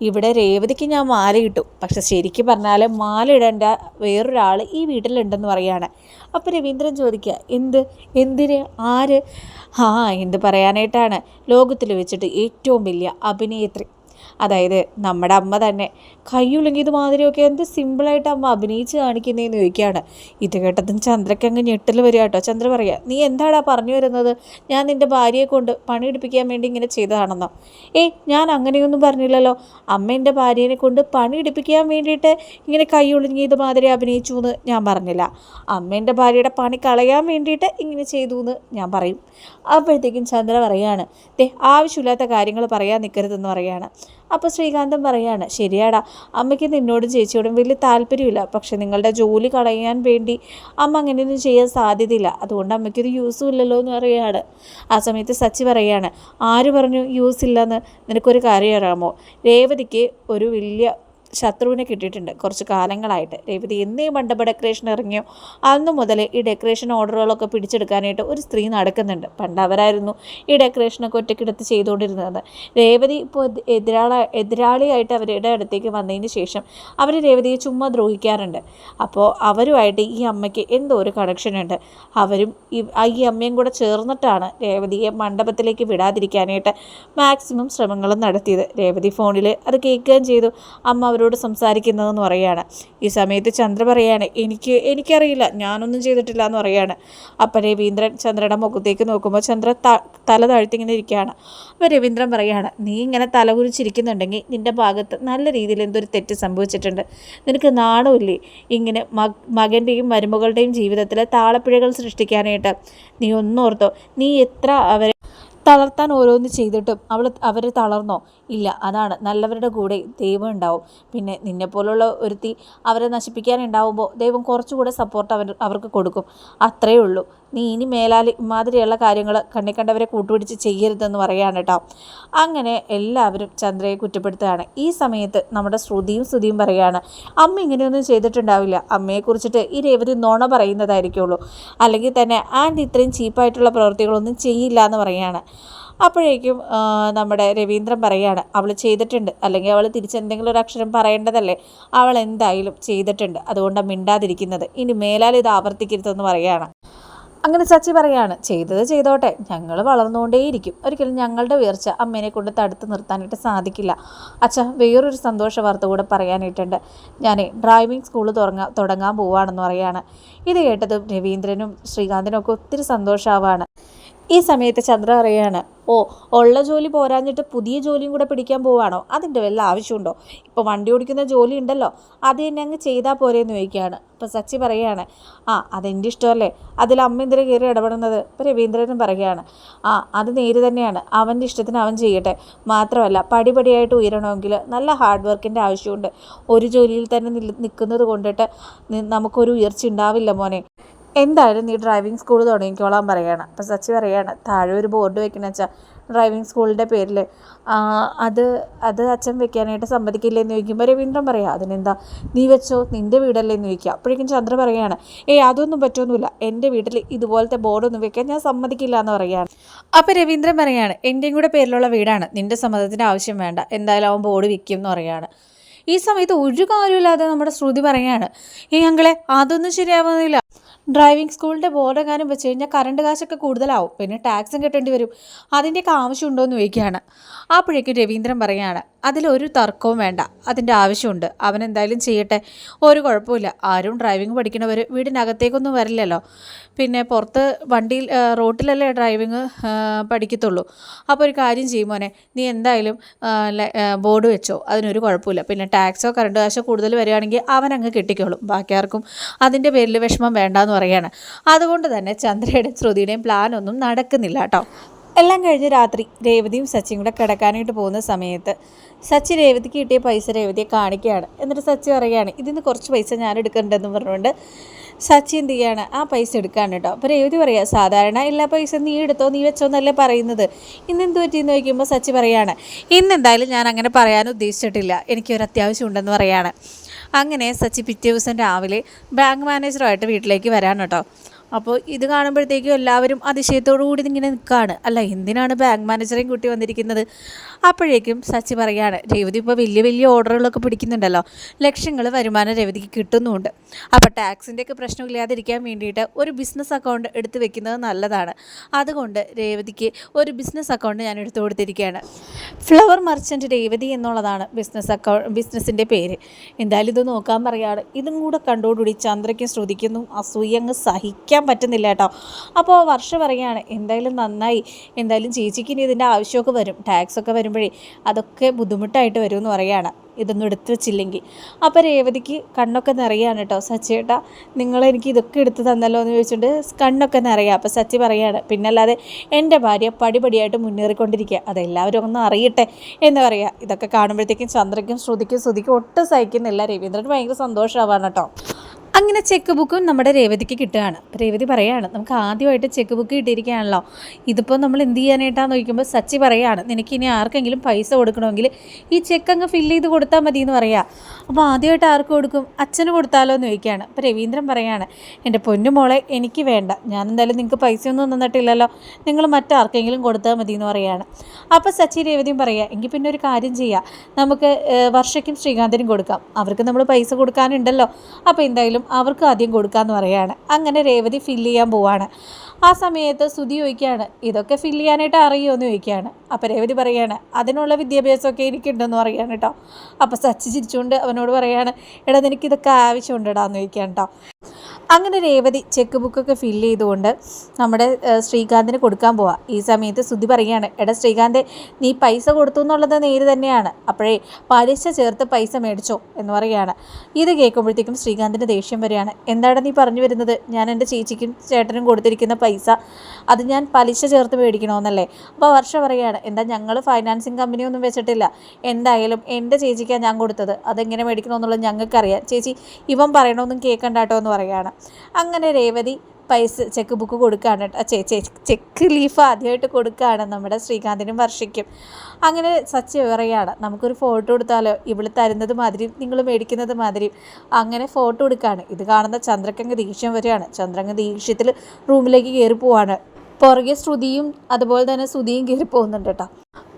S1: ഇവിടെ രേവതിക്ക് ഞാൻ മാല ഇട്ടു. പക്ഷെ ശരിക്കും പറഞ്ഞാൽ മാല ഇടേണ്ട വേറൊരാൾ ഈ വീട്ടിലുണ്ടെന്ന് പറയാണ്. അപ്പോൾ രവീന്ദ്രൻ ചോദിക്കുക എന്ത്? എന്തിന്? ആര്? ആ എന്ത് പറയാനായിട്ടാണ്. ലോകത്തിൽ വെച്ചിട്ട് ഏറ്റവും വലിയ അഭിനേത്രി. അതായത് നമ്മുടെ അമ്മ തന്നെ. കൈയുള്ളെങ്കിൽ ഇതുമാതിരിയൊക്കെ എന്ത് സിമ്പിളായിട്ട് അമ്മ അഭിനയിച്ച് കാണിക്കുന്നതെന്ന് ചോദിക്കുകയാണ്. ഇത് കേട്ടതും ചന്ദ്രയ്ക്ക് അങ്ങ് ഞെട്ടൽ വരിക കേട്ടോ. ചന്ദ്ര പറയുക നീ എന്താടാ പറഞ്ഞു വരുന്നത്? ഞാൻ നിന്റെ ഭാര്യയെ കൊണ്ട് പണിയെടുപ്പിക്കാൻ വേണ്ടി ഇങ്ങനെ ചെയ്തതാണെന്നോ? ഏയ് ഞാൻ അങ്ങനെയൊന്നും പറഞ്ഞില്ലല്ലോ. അമ്മ എന്റെ ഭാര്യനെ കൊണ്ട് പണിയെടുപ്പിക്കാൻ വേണ്ടിയിട്ട് ഇങ്ങനെ കൈയൊളിഞ്ഞ് ഇത് മാതിരി അഭിനയിച്ചു എന്ന് ഞാൻ പറഞ്ഞില്ല. അമ്മ എന്റെ ഭാര്യയുടെ പണി കളയാൻ വേണ്ടിയിട്ട് ഇങ്ങനെ ചെയ്തു എന്ന് ഞാൻ പറയും. അപ്പോഴത്തേക്കും ചന്ദ്ര പറയുകയാണ് ദേ ആവശ്യമില്ലാത്ത കാര്യങ്ങൾ പറയാൻ നിൽക്കരുതെന്ന് പറയാണ് അപ്പോൾ ശ്രീകാന്തം പറയാണ് ശരിയാടാ അമ്മയ്ക്ക് നിന്നോടും ചേച്ചിയോടും വലിയ താല്പര്യമില്ല. പക്ഷെ നിങ്ങളുടെ ജോലി കളയാൻ വേണ്ടി അമ്മ അങ്ങനെയൊന്നും ചെയ്യാൻ സാധ്യതയില്ല. അതുകൊണ്ട് അമ്മയ്ക്കൊരു യൂസും ഇല്ലല്ലോ എന്ന് പറയാണ്. ആ സമയത്ത് സച്ചി പറയാണ് ആര് പറഞ്ഞു യൂസ് ഇല്ലെന്ന്? നിനക്കൊരു കാര്യം അറിയാമോ? രേവതിക്ക് ഒരു വലിയ ശത്രുവിനെ കിട്ടിയിട്ടുണ്ട്. കുറച്ച് കാലങ്ങളായിട്ട്. രേവതി എന്നീ മണ്ഡപ ഡെക്കറേഷൻ ഇറങ്ങിയോ? അന്ന് മുതൽ ഈ ഡെക്കറേഷൻ ഓർഡറുകളൊക്കെ പിടിച്ചെടുക്കാനായിട്ട് ഒരു സ്ത്രീ നടക്കുന്നുണ്ട്. പണ്ട് അവരായിരുന്നു ഈ ഡെക്കറേഷനൊക്കെ ഒറ്റയ്ക്കെടുത്ത് ചെയ്തുകൊണ്ടിരുന്നത്. രേവതി ഇപ്പോൾ എതിരാള എതിരാളിയായിട്ട് അവരുടെ അടുത്തേക്ക് വന്നതിന് ശേഷം അവർ രേവതിയെ ചുമ്മാ ദ്രോഹിക്കാറുണ്ട്. അപ്പോൾ അവരുമായിട്ട് ഈ അമ്മയ്ക്ക് എന്തോ ഒരു കണക്ഷൻ ഉണ്ട്. അവരും ഈ അമ്മയും കൂടെ ചേർന്നിട്ടാണ് രേവതിയെ മണ്ഡപത്തിലേക്ക് വിടാതിരിക്കാനായിട്ട് മാക്സിമം ശ്രമങ്ങളും നടത്തിയത്. രേവതി ഫോണിൽ അത് കേൾക്കുകയും ചെയ്തു. അമ്മ അവരോട് സംസാരിക്കുന്നതെന്ന് പറയുകയാണ്. ഈ സമയത്ത് ചന്ദ്ര പറയാണ് എനിക്ക് എനിക്കറിയില്ല ഞാനൊന്നും ചെയ്തിട്ടില്ല എന്ന് പറയാണ് അപ്പം രവീന്ദ്രൻ ചന്ദ്രയുടെ മുഖത്തേക്ക് നോക്കുമ്പോൾ ചന്ദ്ര തല താഴ്ത്തിങ്ങനെ ഇരിക്കുകയാണ്. അപ്പോൾ രവീന്ദ്രൻ പറയാണ് നീ ഇങ്ങനെ തല കുരിച്ചിരിക്കുന്നുണ്ടെങ്കിൽ നിന്റെ ഭാഗത്ത് നല്ല രീതിയിൽ എന്തൊരു തെറ്റ് സംഭവിച്ചിട്ടുണ്ട്. നിനക്ക് നാണമില്ലേ ഇങ്ങനെ മക മകന്റെയും മരുമകളുടെയും ജീവിതത്തിൽ താളപ്പിഴകൾ സൃഷ്ടിക്കാനായിട്ട്? നീ ഒന്നോർത്തോ നീ എത്ര അവരെ തളർത്താൻ ഓരോന്ന് ചെയ്തിട്ടും അവൾ അവർ തളർന്നോ? ഇല്ല അതാണ്. നല്ലവരുടെ കൂടെ ദൈവം ഉണ്ടാവും. പിന്നെ നിന്നെപ്പോലുള്ള ഒരുത്തി അവരെ നശിപ്പിക്കാനുണ്ടാവുമ്പോൾ ദൈവം കുറച്ചുകൂടെ സപ്പോർട്ട് അവർ അവർക്ക് കൊടുക്കും. അത്രയേ ഉള്ളൂ. നീ ഇനി മേലാൽ ഇമാതിരിയുള്ള കാര്യങ്ങൾ കണ്ണി കണ്ടവരെ കൂട്ടുപിടിച്ച് ചെയ്യരുതെന്ന് പറയാണ് കേട്ടോ. അങ്ങനെ എല്ലാവരും ചന്ദ്രയെ കുറ്റപ്പെടുത്തുകയാണ്. ഈ സമയത്ത് നമ്മുടെ ശ്രുതിയും ശ്രുതിയും പറയുകയാണ് അമ്മ ഇങ്ങനെയൊന്നും ചെയ്തിട്ടുണ്ടാവില്ല. അമ്മയെക്കുറിച്ചിട്ട് ഈ രേവതി നോണ പറയുന്നതായിരിക്കുള്ളൂ. അല്ലെങ്കിൽ തന്നെ ആന്റി ഇത്രയും ചീപ്പായിട്ടുള്ള പ്രവൃത്തികളൊന്നും ചെയ്യില്ല എന്ന് പറയുകയാണ്. അപ്പോഴേക്കും നമ്മുടെ രവീന്ദ്രൻ പറയാണ് അവൾ ചെയ്തിട്ടുണ്ട്. അല്ലെങ്കിൽ അവൾ തിരിച്ചെന്തെങ്കിലും ഒരു അക്ഷരം പറയേണ്ടതല്ലേ? അവൾ എന്തായാലും ചെയ്തിട്ടുണ്ട്. അതുകൊണ്ടാണ് മിണ്ടാതിരിക്കുന്നത്. ഇനി മേലാൽ ഇത് ആവർത്തിക്കരുതെന്ന് പറയുകയാണ്. അങ്ങനെ ചച്ചി പറയാണ് ചെയ്തത് ചെയ്തോട്ടെ. ഞങ്ങൾ വളർന്നുകൊണ്ടേയിരിക്കും. ഒരിക്കലും ഞങ്ങളുടെ ഉയർച്ച അമ്മേനെ കൊണ്ട് തടുത്ത് നിർത്താനായിട്ട് സാധിക്കില്ല. അച്ഛ വേറൊരു സന്തോഷ വാർത്ത കൂടെ പറയാനായിട്ടുണ്ട്. ഞാൻ ഡ്രൈവിംഗ് സ്കൂൾ തുടങ്ങാൻ തുടങ്ങാൻ പോവുകയാണെന്ന് പറയാണ്. ഇത് കേട്ടതും രവീന്ദ്രനും ശ്രീകാന്തിനും ഒക്കെ ഒത്തിരി സന്തോഷമാവാണ് ഈ സമയത്ത് ചന്ദ്ര പറയാണ് ഓ ഉള്ള ജോലി പോരാഞ്ഞിട്ട് പുതിയ ജോലിയും കൂടെ പിടിക്കാൻ പോവാണോ? അതിന്റെ വല്ല ആവശ്യമുണ്ടോ? ഇപ്പോൾ വണ്ടി ഓടിക്കുന്ന ജോലി ഉണ്ടല്ലോ അത് തന്നെ അങ്ങ് ചെയ്താൽ പോരെയെന്ന് ചോദിക്കുകയാണ്. അപ്പോൾ സച്ചി പറയുകയാണ് ആ അതെന്റെ ഇഷ്ടമല്ലേ? അതിൽ അമ്മ എന്തിനാ കയറി ഇടപെടുന്നത്? ഇപ്പോൾ രവീന്ദ്രനും പറയുകയാണ് ആ അത് നേര് തന്നെയാണ്. അവന്റെ ഇഷ്ടത്തിന് അവൻ ചെയ്യട്ടെ. മാത്രമല്ല പടിപടിയായിട്ട് ഉയരണമെങ്കിൽ നല്ല ഹാർഡ് വർക്കിന്റെ ആവശ്യമുണ്ട്. ഒരു ജോലിയിൽ തന്നെ നിൽക്കുന്നത് കൊണ്ടിട്ട് നമുക്കൊരു ഉയർച്ച ഉണ്ടാവില്ല മോനെ. എന്തായാലും നീ ഡ്രൈവിംഗ് സ്കൂൾ തുടങ്ങിക്കോളാൻ പറയുകയാണ് അപ്പം സച്ചി പറയുകയാണ് താഴെ ഒരു ബോർഡ് വെക്കണ വെച്ചാൽ ഡ്രൈവിംഗ് സ്കൂളിന്റെ പേരിൽ അത് അത് അച്ഛൻ വെക്കാനായിട്ട് സമ്മതിക്കില്ലെന്ന് ചോദിക്കുമ്പോൾ രവീന്ദ്രൻ പറയാം അതിനെന്താ നീ വെച്ചോ നിന്റെ വീടല്ലേ എന്ന് ചോദിക്കുക. അപ്പോഴേക്കും ചന്ദ്ര പറയുകയാണ് ഏയ് അതൊന്നും പറ്റൊന്നുമില്ല. എന്റെ വീട്ടിൽ ഇതുപോലത്തെ ബോർഡൊന്നും വെക്കാൻ ഞാൻ സമ്മതിക്കില്ല എന്ന് പറയുകയാണ് അപ്പോൾ രവീന്ദ്രൻ പറയുകയാണ് എന്റെയും കൂടെ പേരിലുള്ള വീടാണ്. നിന്റെ സമ്മതത്തിന്റെ ആവശ്യം വേണ്ട. എന്തായാലും അവൻ ബോർഡ് വിൽക്കും എന്ന് പറയുകയാണ് ഈ സമയത്ത് ഒരു കാര്യമില്ലാതെ നമ്മുടെ ശ്രുതി പറയുകയാണ് ഈ ഞങ്ങളെ അതൊന്നും ശരിയാവുന്നില്ല. ഡ്രൈവിംഗ് സ്കൂളിന്റെ ബോർഡെങ്ങാനും വെച്ച് കഴിഞ്ഞാൽ കറണ്ട് കാശൊക്കെ കൂടുതലാവും. പിന്നെ ടാക്സും കെട്ടേണ്ടി വരും. അതിന്റെയൊക്കെ ആവശ്യമുണ്ടോ എന്ന് ചോദിക്കുകയാണ്. അപ്പോഴേക്കും രവീന്ദ്രൻ പറയുകയാണ് അതിലൊരു തർക്കവും വേണ്ട. അതിന്റെ ആവശ്യമുണ്ട്. അവൻ എന്തായാലും ചെയ്യട്ടെ. ഒരു കുഴപ്പമില്ല ആരും ഡ്രൈവിംഗ് പഠിക്കണവർ വീടിനകത്തേക്കൊന്നും വരില്ലല്ലോ. പിന്നെ പുറത്ത് വണ്ടിയിൽ റോട്ടിലല്ലേ ഡ്രൈവിംഗ് പഠിക്കത്തുള്ളൂ. അപ്പോൾ ഒരു കാര്യം ചെയ്യുമോനെ നീ എന്തായാലും ബോർഡ് വെച്ചോ. അതിനൊരു കുഴപ്പമില്ല പിന്നെ ടാക്സോ കറണ്ട് കാശോ കൂടുതൽ വരികയാണെങ്കിൽ അവൻ അങ്ങ് കെട്ടിക്കോളും. ബാക്കി ആർക്കും അതിന്റെ പേരിൽ വിഷമം വേണ്ടെന്ന് പറയുകയാണ് അതുകൊണ്ട് തന്നെ ചന്ദ്രയുടെയും ശ്രുതിയുടെയും പ്ലാനൊന്നും നടക്കുന്നില്ല കേട്ടോ. എല്ലാം കഴിഞ്ഞ് രാത്രി രേവതിയും സച്ചിയും കൂടെ കിടക്കാനായിട്ട് പോകുന്ന സമയത്ത് സച്ചി രേവതിക്ക് കിട്ടിയ പൈസ രേവതിയെ കാണിക്കുകയാണ്. എന്നിട്ട് സച്ചി പറയുകയാണ് ഇതിന് കുറച്ച് പൈസ ഞാൻ എടുക്കണ്ടെന്ന് പറഞ്ഞുകൊണ്ട് സച്ചി എന്ത് ചെയ്യാണ് ആ പൈസ എടുക്കാണ് കേട്ടോ. അപ്പോൾ രേവതി പറയുക സാധാരണ എല്ലാ പൈസ നീ എടുത്തോ നീ വെച്ചോ എന്നല്ലേ പറയുന്നത്. ഇന്ന് എന്ത് പറ്റിയെന്ന് ചോദിക്കുമ്പോൾ സച്ചി പറയാണ് ഇന്നെന്തായാലും ഞാൻ അങ്ങനെ പറയാൻ ഉദ്ദേശിച്ചിട്ടില്ല. എനിക്കൊരു അത്യാവശ്യം ഉണ്ടെന്ന് പറയാണ്. അങ്ങനെ സച്ചി പിറ്റേ ദിവസം രാവിലെ ബാങ്ക് മാനേജറുമായിട്ട് വീട്ടിലേക്ക് വരാൻ കേട്ടോ. അപ്പോൾ ഇത് കാണുമ്പോഴത്തേക്കും എല്ലാവരും അതിശയത്തോടു കൂടി ഇങ്ങനെ നിൽക്കുകയാണ്. അല്ല എന്തിനാണ് ബാങ്ക് മാനേജറെയും കൂട്ടി വന്നിരിക്കുന്നത്? അപ്പോഴേക്കും സച്ചി പറയാണ് രേവതി ഇപ്പോൾ വലിയ വലിയ ഓർഡറുകളൊക്കെ പിടിക്കുന്നുണ്ടല്ലോ. ലക്ഷങ്ങൾ വരുമാനം രേവതിക്ക് കിട്ടുന്നുമുണ്ട് അപ്പോൾ ടാക്സിന്റെയൊക്കെ പ്രശ്നമില്ലാതിരിക്കാൻ വേണ്ടിയിട്ട് ഒരു ബിസിനസ് അക്കൗണ്ട് എടുത്ത് വെക്കുന്നത് നല്ലതാണ്. അതുകൊണ്ട് രേവതിക്ക് ഒരു ബിസിനസ് അക്കൗണ്ട് ഞാൻ എടുത്തു കൊടുത്തിരിക്കുകയാണ്. ഫ്ലവർ മർച്ചന്റ് രേവതി എന്നുള്ളതാണ് ബിസിനസ് അക്കൗണ്ട് ബിസിനസ്സിന്റെ പേര്. എന്തായാലും ഇത് നോക്കാൻ പറയുകയാണ് ഇതും കൂടെ കണ്ടോടുകൂടി ചന്ദ്രയ്ക്കും ശ്രുതിക്കുന്നു അസൂയ അങ്ങ് സഹിക്കാൻ പറ്റുന്നില്ല കേട്ടോ. അപ്പോൾ വർഷ പറയുകയാണ് എന്തായാലും നന്നായി. എന്തായാലും ചേച്ചിക്ക് ഇനി ഇതിന്റെ ആവശ്യമൊക്കെ വരും. ടാക്സ് ഒക്കെ വരുമ്പോഴേ അതൊക്കെ ബുദ്ധിമുട്ടായിട്ട് വരും എന്ന് പറയുകയാണ്. ഇതൊന്നും എടുത്തു വെച്ചില്ലെങ്കിൽ. അപ്പോൾ രേവതിക്ക് കണ്ണൊക്കെ നിറയാണ് കേട്ടോ. സച്ചിയേട്ടാ നിങ്ങൾ എനിക്ക് ഇതൊക്കെ എടുത്ത് തന്നല്ലോ എന്ന് ചോദിച്ചിട്ട് കണ്ണൊക്കെ നിറയുക അപ്പോൾ സച്ചി പറയാണ് പിന്നല്ലാതെ എന്റെ ഭാര്യ പടിപടിയായിട്ട് മുന്നേറിക്കൊണ്ടിരിക്കുക അതെല്ലാവരും ഒന്നും അറിയട്ടെ എന്ന് പറയുക ഇതൊക്കെ കാണുമ്പോഴത്തേക്കും ചന്ദ്രയ്ക്കും ശ്രുതിക്കും ശ്രുതിക്കും ഒട്ടും സഹിക്കുന്നില്ല. രവീന്ദ്രൻ ഭയങ്കര സന്തോഷമാവാണ് കേട്ടോ. അങ്ങനെ ചെക്ക് ബുക്കും നമ്മുടെ രേവതിക്ക് കിട്ടുകയാണ്. രേവതി പറയാണ് നമുക്ക് ആദ്യമായിട്ട് ചെക്ക് ബുക്ക് കിട്ടിയിരിക്കുകയാണല്ലോ. ഇതിപ്പോൾ നമ്മൾ എന്ത് ചെയ്യാനായിട്ടാന്ന് നോക്കുമ്പോൾ സച്ചി പറയാണ് നിനക്ക് ഇനി ആർക്കെങ്കിലും പൈസ കൊടുക്കണമെങ്കിൽ ഈ ചെക്ക് അങ്ങ് ഫില്ല് ചെയ്ത് കൊടുത്താൽ മതി എന്ന് പറയാം. അപ്പോൾ ആദ്യമായിട്ട് ആർക്ക് കൊടുക്കും? അച്ഛന് കൊടുത്താലോ എന്ന് ചോദിക്കുകയാണ്. അപ്പോൾ രവീന്ദ്രൻ പറയാണ് എന്റെ പൊന്നു മോളെ എനിക്ക് വേണ്ട. ഞാൻ എന്തായാലും നിങ്ങൾക്ക് പൈസയൊന്നും തന്നിട്ടില്ലല്ലോ. നിങ്ങൾ മറ്റാർക്കെങ്കിലും കൊടുത്താൽ മതി എന്ന് പറയാണ്. അപ്പോൾ സച്ചി രേവതിയും പറയുക എങ്കിൽ പിന്നെ ഒരു കാര്യം ചെയ്യാം. നമുക്ക് വർഷയ്ക്കും ശ്രീകാന്തിനും കൊടുക്കാം. അവർക്ക് നമ്മൾ പൈസ കൊടുക്കാനുണ്ടല്ലോ. അപ്പോൾ എന്തായാലും അവർക്ക് ആദ്യം കൊടുക്കാമെന്ന് പറയുകയാണ്. അങ്ങനെ രേവതി ഫില്ല് ചെയ്യാൻ പോവാണ്. ആ സമയത്ത് സുതി ചോദിക്കുകയാണ് ഇതൊക്കെ ഫില്ല് ചെയ്യാനായിട്ട് അറിയുമോ എന്ന് ചോദിക്കുകയാണ്. അപ്പോൾ രേവതി പറയുകയാണ് അതിനുള്ള വിദ്യാഭ്യാസമൊക്കെ എനിക്കുണ്ടെന്ന് പറയുകയാണ് കേട്ടോ അപ്പോൾ സച്ചി ചിരിച്ചുകൊണ്ട് അവനോട് പറയുകയാണ് എടാ നിനക്കിതൊക്കെ ആവശ്യമുണ്ടെടാ എന്ന് ചോദിക്കുകയാണ് കേട്ടോ അങ്ങനെ രേവതി ചെക്ക് ബുക്കൊക്കെ ഫില്ല് ചെയ്തുകൊണ്ട് നമ്മുടെ ശ്രീകാന്തിന് കൊടുക്കാൻ പോവാം. ഈ സമയത്ത് സുധി പറയുകയാണ് എടാ ശ്രീകാന്ത് നീ പൈസ കൊടുത്തു എന്നുള്ളത് നേര് തന്നെയാണ്. അപ്പോഴേ പലിശ ചേർത്ത് പൈസ മേടിച്ചോ എന്ന് പറയുകയാണ്. ഇത് കേൾക്കുമ്പോഴത്തേക്കും ശ്രീകാന്തിന് ദേഷ്യം വരികയാണ്. എന്താണ് നീ പറഞ്ഞു വരുന്നത്? ഞാൻ എന്റെ ചേച്ചിക്കും ചേട്ടനും കൊടുത്തിരിക്കുന്ന പൈസ അത് ഞാൻ പലിശ ചേർത്ത് മേടിക്കണമെന്നല്ലേ അപ്പോൾ വർഷ പറയുകയാണ് എന്താ ഞങ്ങൾ ഫൈനാൻസിങ് കമ്പനിയൊന്നും വെച്ചിട്ടില്ല. എന്തായാലും എന്റെ ചേച്ചിക്കാണ് ഞാൻ കൊടുത്തത്. അതെങ്ങനെ മേടിക്കണമെന്നുള്ളത് ഞങ്ങൾക്കറിയാം. ചേച്ചി ഇവൻ പറയണമെന്നും കേൾക്കണ്ട കേട്ടോ എന്ന് പറയുകയാണ്. അങ്ങനെ രേവതി പൈസ ചെക്ക് ബുക്ക് കൊടുക്കുകയാണ് ചെക്ക് ലീഫ് ആദ്യമായിട്ട് കൊടുക്കുകയാണ് നമ്മുടെ ശ്രീകാന്തിനും വർഷയ്ക്കും അങ്ങനെ സച്ചി പറയുകയാണ് നമുക്കൊരു ഫോട്ടോ കൊടുത്താലോ? ഇവൾ തരുന്നത് മാതിരി നിങ്ങൾ മേടിക്കുന്നത് മാതിരി. അങ്ങനെ ഫോട്ടോ എടുക്കുകയാണ് ഇത് കാണുന്ന ചന്ദ്രക്കങ്ങ് ദീക്ഷ്യം വരികയാണ്. ചന്ദ്രങ്ങ ദീക്ഷ്യത്തിൽ റൂമിലേക്ക് കയറി പോവാണ്. പുറകെ ശ്രുതിയും അതുപോലെ തന്നെ ശ്രുതിയും കയറി പോകുന്നുണ്ട് കേട്ടോ.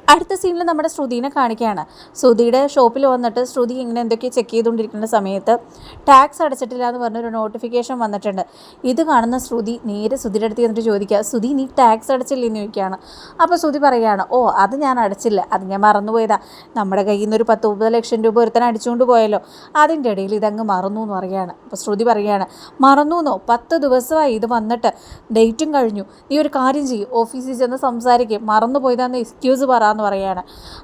S1: അടുത്ത സീനിൽ നമ്മുടെ ശ്രുതിനെ കാണിക്കുകയാണ്. ശ്രുതിയുടെ ഷോപ്പിൽ വന്നിട്ട് ശ്രുതി ഇങ്ങനെ എന്തൊക്കെ ചെക്ക് ചെയ്തുകൊണ്ടിരിക്കുന്ന സമയത്ത് ടാക്സ് അടച്ചിട്ടില്ല എന്ന് പറഞ്ഞൊരു നോട്ടിഫിക്കേഷൻ വന്നിട്ടുണ്ട്. ഇത് കാണുന്ന ശ്രുതി നേരെ ശ്രുതിയുടെ അടുത്ത് ചെന്നിട്ട് ചോദിക്കുക ശ്രുതി നീ ടാക്സ് അടച്ചില്ല എന്ന് ചോദിക്കുകയാണ്. അപ്പോൾ ശ്രുതി പറയുകയാണ് ഓ അത് ഞാൻ അടച്ചില്ല. അത് ഞാൻ മറന്നുപോയതാ. നമ്മുടെ കയ്യിൽ നിന്ന് ഒരു പത്ത് മുപ്പത് ലക്ഷം രൂപ ഒരുത്തൻ അടിച്ചുകൊണ്ട് പോയല്ലോ. അതിന്റെ ഇടയിൽ ഇതങ്ങ് മറന്നു എന്ന് പറയുകയാണ്. അപ്പോൾ ശ്രുതി പറയുകയാണ് മറന്നു എന്നോ? പത്ത് ദിവസമായി ഇത് വന്നിട്ട് ഡേറ്റും കഴിഞ്ഞു. നീ ഒരു കാര്യം ചെയ്യും. ഓഫീസിൽ ചെന്ന് സംസാരിക്കും. മറന്നു പോയതാന്ന് എക്സ്ക്യൂസ് പറ. എന്ന് പറയാണ്